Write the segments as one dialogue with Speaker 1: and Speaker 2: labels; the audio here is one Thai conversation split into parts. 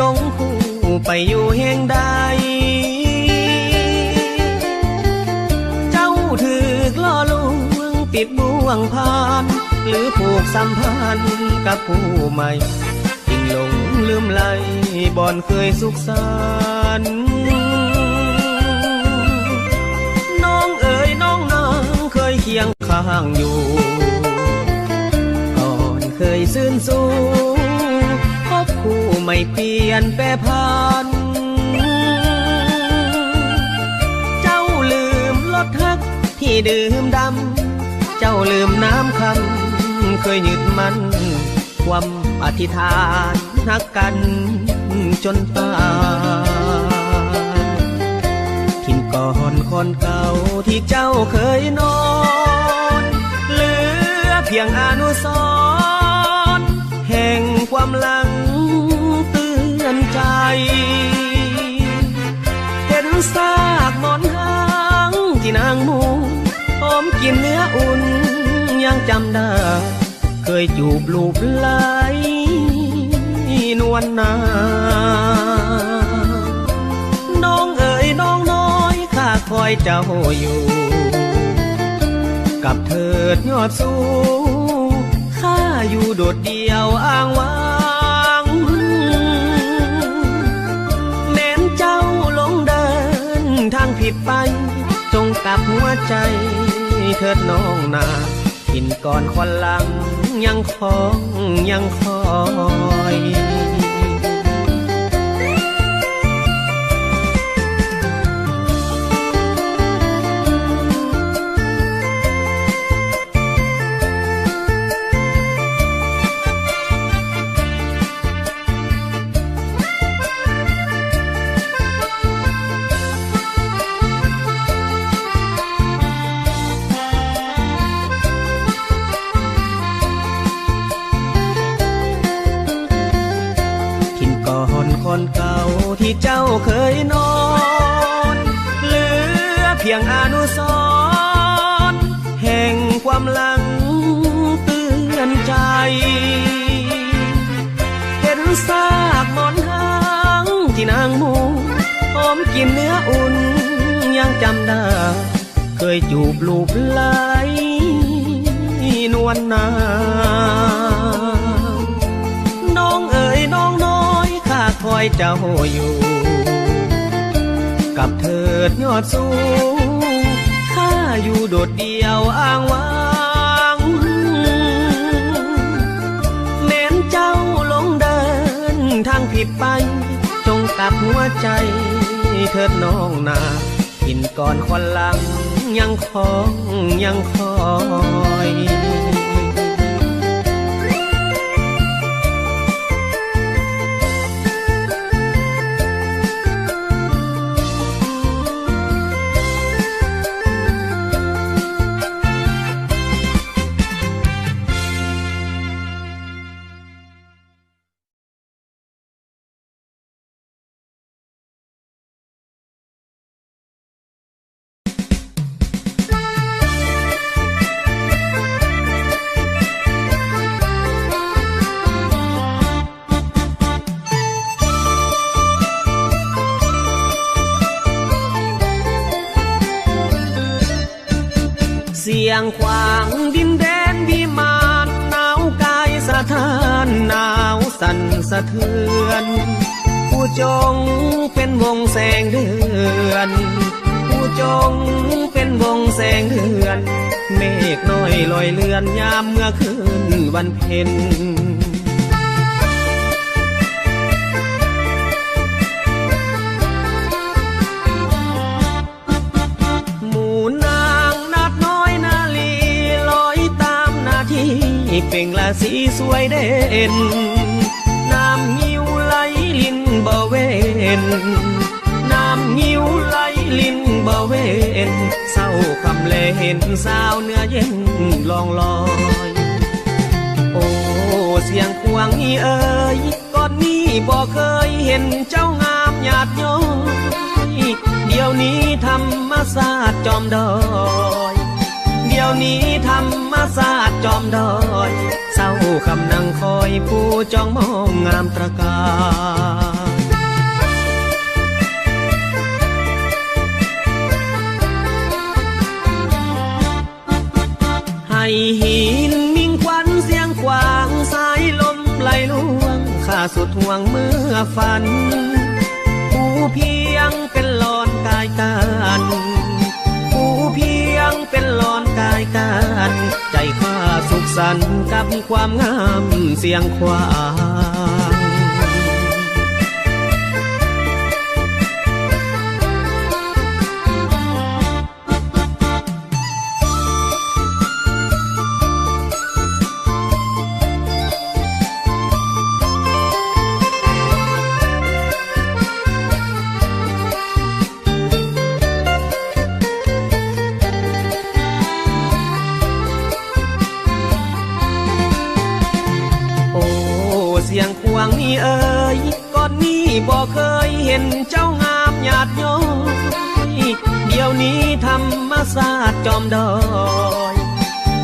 Speaker 1: ลงคู่ไปอยู่แห่งใด เจ้าถือกล่อลวงปิดบ่วงพาน หรือผูกสัมพันธ์กับผู้ใหม่ทิ้งหลงลืมไหลบ่อนเคยสุขสันน้องเอ๋ยน้องนางเคยเคียงข้างอยู่ ก่อนเคยซื่นสู คู่ไม่เปลี่ยนแปรพัน เจ้าลืมรถฮักที่ดื่มดำ เจ้าลืมน้ำคำเคยยึดมัน ความอธิษฐานนักกันจนตายทินก่อนคนเก่าที่เจ้าเคยนอนเหลือเพียงอนุสรแห่งความลัง เห็นซากหมอนหางที่นางมูหอมกินเนื้ออุ่นยังจำได้ เคยจูบลูบไหลนวลนาน้องเอ๋ยน้องน้อยข้าคอยเจ้าอยู่ กับเถิดยอดสูงข้าอยู่โดดเดียวอ้างว้าง ไป จงกลับหัวใจ เถิดน้องนากินก่อนคนหลังยังคองยังคอยากมอนหางที่นางมูหอมกินเนื้ออุ่นยังจำได้ เคยจูบลูบไหลนวลนาน้องเอ๋ยน้องน้อยข้าคอยเจ้าอยู่ กับเถิดยอดสูงข้าอยู่โดดเดียวอ้างว้าง ทางผิดไป จงกลับหัวใจ เถิดน้องนากินก่อนคนหลังยังคองยังคอยียงขวางดินแดนวิมานหนาวกายสะท้านหนาวสั่นสะเทือน ผู้จงเป็นวงแสงเดือน ผู้จงเป็นวงแสงเดือน เมฆน้อยลอยเลือนยามเมื่อคืนวันเพ็ญ เป่งละสีสวยเด่น น้ำงิ้วไหลลินบ่เวนน้ำงิ้วไหลลินบ่เวนเศร้าคำเลเห็นสาวเนื้อเย็นลองลอย โอ้เสียงควงนี่เอ่ยก่อนนี้บ่เคยเห็นเจ้างามหยาดย้อยเดี๋ยวนี้ธรรมศาสตร์จอมดอย เดี๋ยวนี้ธรรมศาสตร์จอมดอยเศร้าคำนังคอยผู้จ้องมองงามตระการให้หินมิ่งควันเสียงกวางสายลมไหลลวงข้าสุดห่วงเมื่อฝัน ผู้เพียง สันกับความงามเสียงควาง มดอย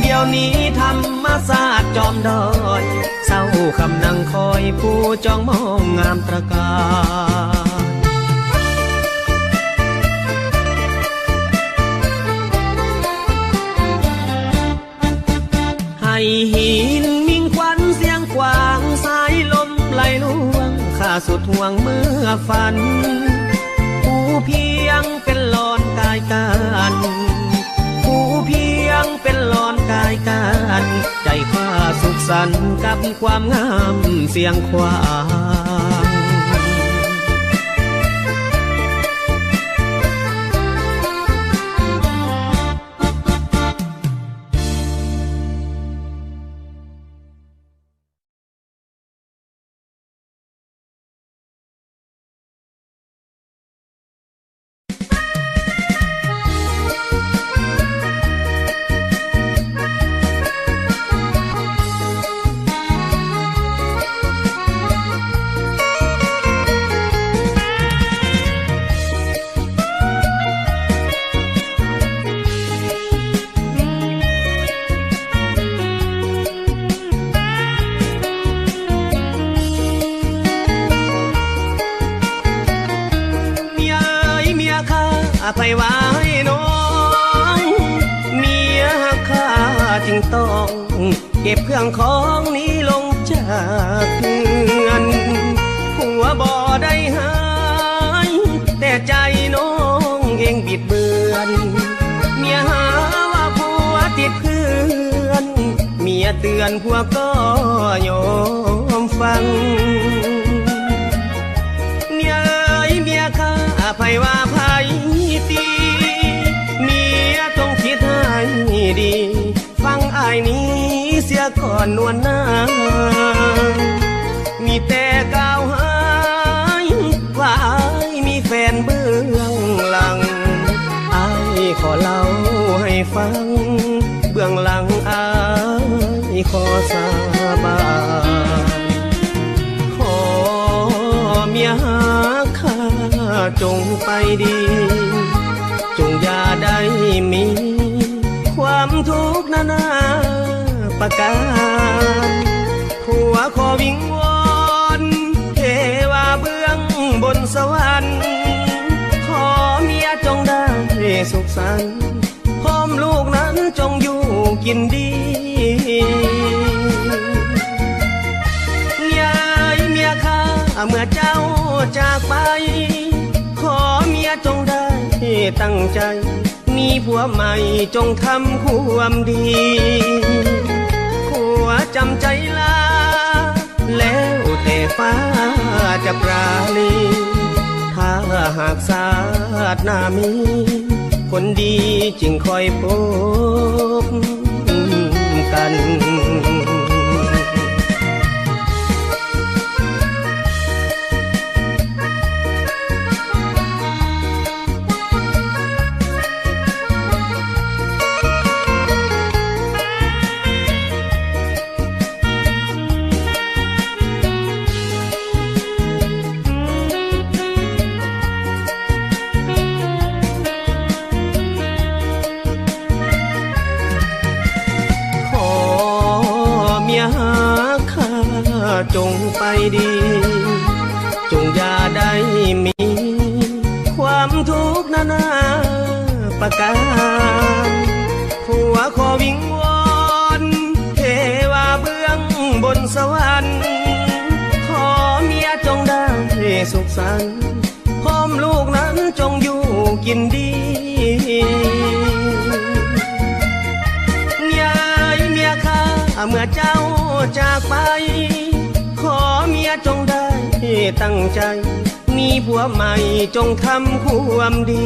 Speaker 1: เดี๋ยวนี้ธรรมศาสตร์จอมดอย เศร้าคำนังคอยผู้จ้องมองงามตระการให้หินมิ่งควันเสียงกวางสายลมไหลลวงข้าสุดห่วงเมื่อฝัน ผู้เพียงเป็นหลอนกายกัน งเป็นหลอนกายกันใจข้าสุขสันต์กับความงามเสียงควางาอภัยไว้น้องเมียข้าจึงต้องเก็บเครื่องของนี้ลงจากเรือนหัวบ่อได้หาย แต่ใจน้องเองบิดเบือนเมียหาว่าผัวติดเพื่อนเมียเตือนผัวก็ยอมฟัง ดี ฟังอายนี้เสียก่อนนวลนางมีแต่กล่าวหายว่าอายมีแฟนเบื้องหลังอายขอเล่าให้ฟัง เบื้องหลังอายขอสาบานขอเมียหาข้าจงไปดี จงอย่าได้มี นานาประการผัวขอวิงวอนเทวาเบื้องบนสวรรค์ขอเมียจงได้สุขสันต์พร้อมลูกนั้นจงอยู่กินดีเมียเอ้ยเมียข้าเมื่อเจ้าจากไป ขอเมียจงได้ตั้งใจ มีผัวใหม่จงทำความดีผัวจำใจลา แล้วแต่ฟ้าจะปราณีถ้าหากศาสตร์หน้ามี คนดีจึงคอยพบ ประการผัวขอวิงวอนเทวาเบื้องบนสวรรค์ขอเมียจงได้สุขสันต์พร้อมลูกนั้นจงอยู่กินดีเมียเอ้ยเมียข้าเมื่อเจ้าจากไป ขอเมียจงได้ตั้งใจ มีผัวใหม่จงทำความดี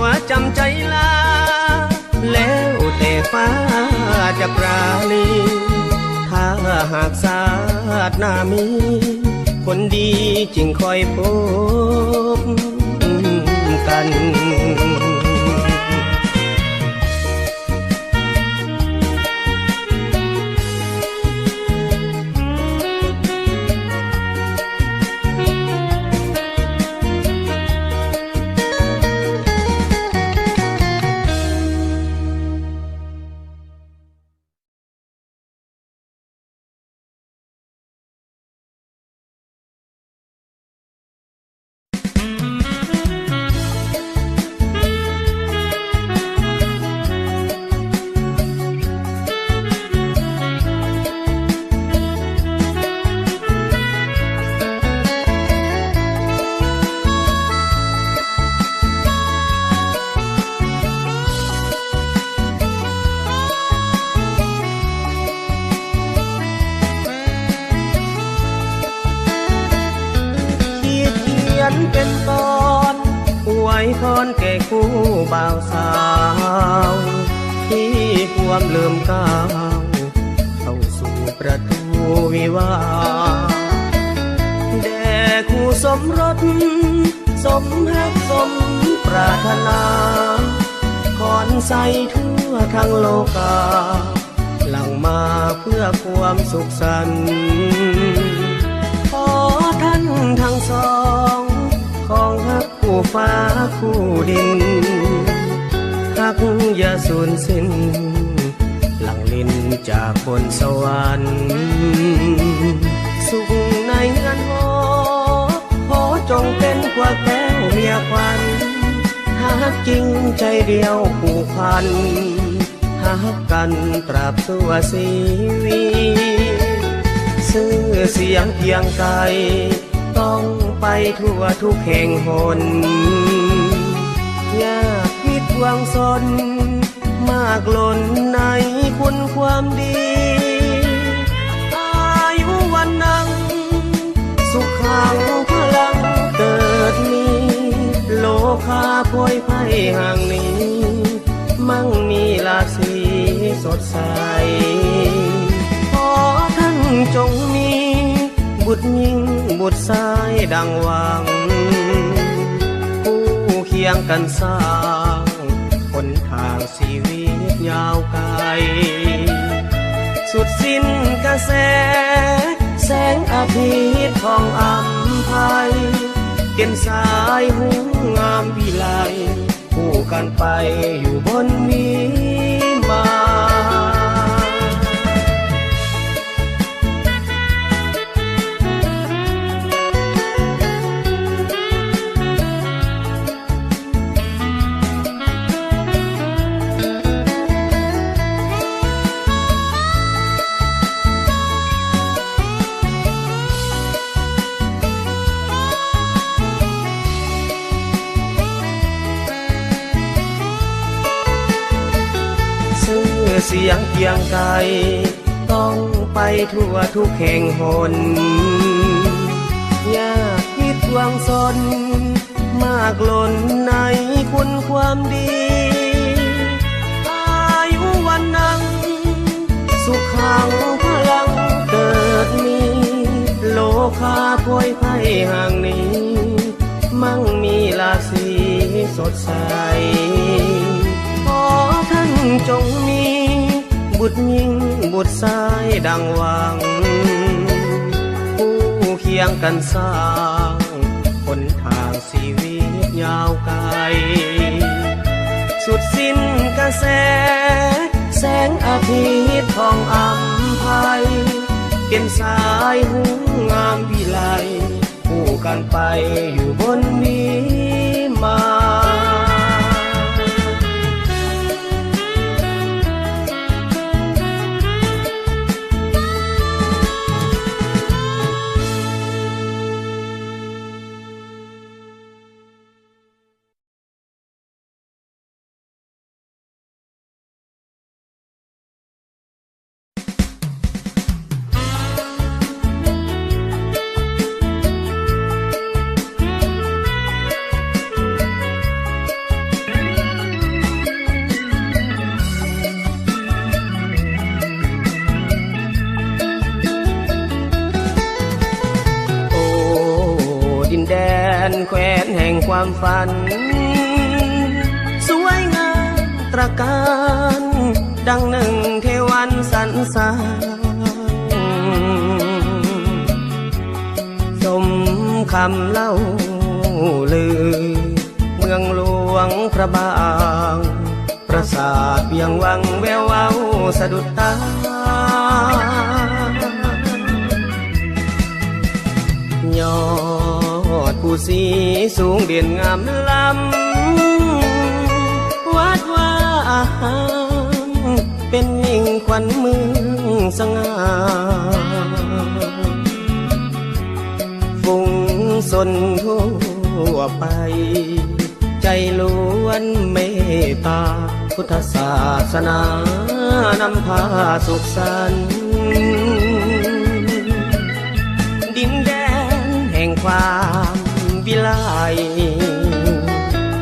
Speaker 1: วจำใจลา แล้วแต่ฟ้าจะปราณีถ้าหากศาสตร์หนามี คนดีจึงคอยพบกัน เลื่อมก้าวเข้าสู่ประตูวิวาแด่คู่สมรส สมฮักสมปรารถนาขอนใสทั่วทั้งโลกา หลังมาเพื่อความสุขสันต์ขอท่านทั้งสองของฮักคู่ฟ้าคู่ดินฮักอย่าสูญสิ้น หินจากบนสวรรค์สุขในเงินหอขอจงเป็นกว่าแก้วเมียควันฮักจริงใจเดียวผูกพันฮักกันตราบสัวสีวีชื่อเสียงเพียงไกลต้องไปทั่วทุกแห่งหนอยากพิดหวังสนมากล้นใน คุณความดีอายุวันนัง สุขขังพลังเกิดมี โลคาพวยไพ่ห่างนี้ มั่งมีลาสีสดใส ขอท่านจงมี บุตรยิ่งบุตรชายดังหวัง ผู้เคียงกันสร้าง หนทางชีวิต ยาวไกล สุดสิ้นกระแส แสงอาทิตย์ทองอำภัยเก็นสายหงงามวิไลคู่กันไปอยู่บนวิมาน กียงไกลต้องไปทั่วทุกแห่งหนยากคิดหวังสน มากล้นในคุณความดีอายุวันนัง สุขขังพลังเกิดมีโลคาพวยไพ่ห่างนี้ มั่งมีลาสีสดใส ขอท่านจงมี บุตรยิงบุตรชายดังหวัง ผู้เคียงกันสร้างหนทางชีวิตยาวไกล สุดสิ้นกระแส แสงอาทิตย์ของอำภัย เป็นสายหูงามวิไลคู่กันไปอยู่บนนี้มา แควนแห่งความฝัน สวยงามตระการ ดังหนึ่งเทวันสรรสางสมคำเล่าลือ เมืองหลวงพระบางประสาทเบียงวังแววเว้าสะดุดตายอด ผู้สีสูงเด่นงามล้ำวัดว่าอาหารเป็นยิ่งขวัญเมืองสง่าฟุงสนทั่วไป ใจล้วนเมตตา พุทธศาสนานำพาสุขสันต์ดินแดนแห่งความ วิไล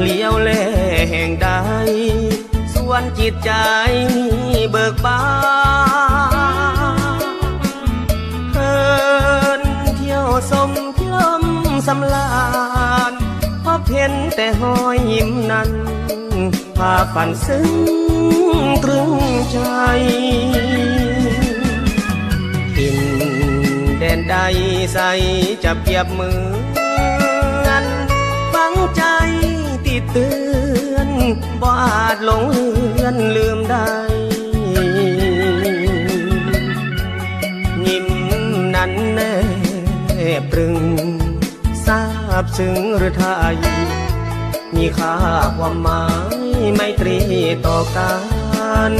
Speaker 1: เลี้ยวแลแห่งใดส่วนจิตใจเบิกบานเฮินเที่ยวสมพิลมสำลานพบเห็นแต่หอยยิ้มนั้นพาฝันซึ้งตรึงใจดินแดนใดใสจะเปรียบมือน เตือนบ่อาจหลงเลือนลืมได้ยิ้มนั้นแน่ปรึงทราบซึ้งหรือไทย มีค่าความหมายไม่ตรีต่อกัน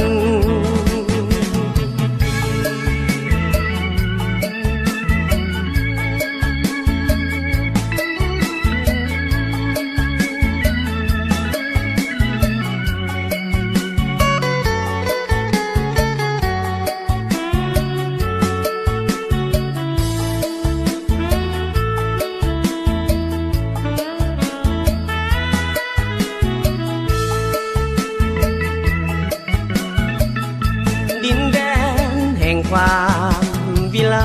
Speaker 1: ความวิไล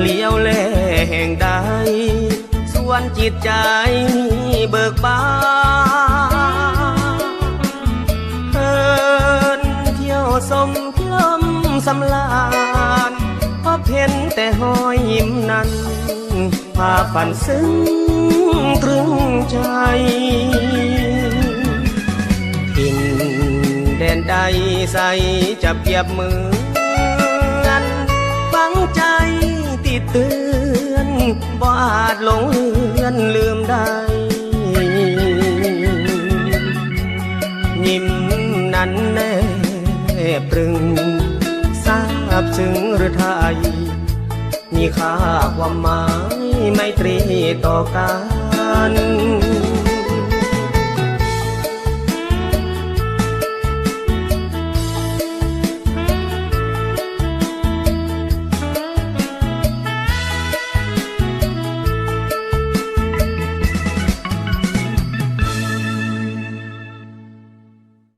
Speaker 1: เลี้ยวแลแห่งใด ส่วนจิตใจเบิกบานเฮินเที่ยวสมพิลมสำลานพบเห็นแต่หอยยิ้มนั้นพาฝันซึ้งตรึงใจ ใดใสจะเปรียบมือนฟังใจติดเตือนบ่อาจหลงเลือนลืมได้ยิ้มนั้นแนบตรึงทราบซึ้งหรือไทยมีค่าความหมายไม่ตรีต่อกัน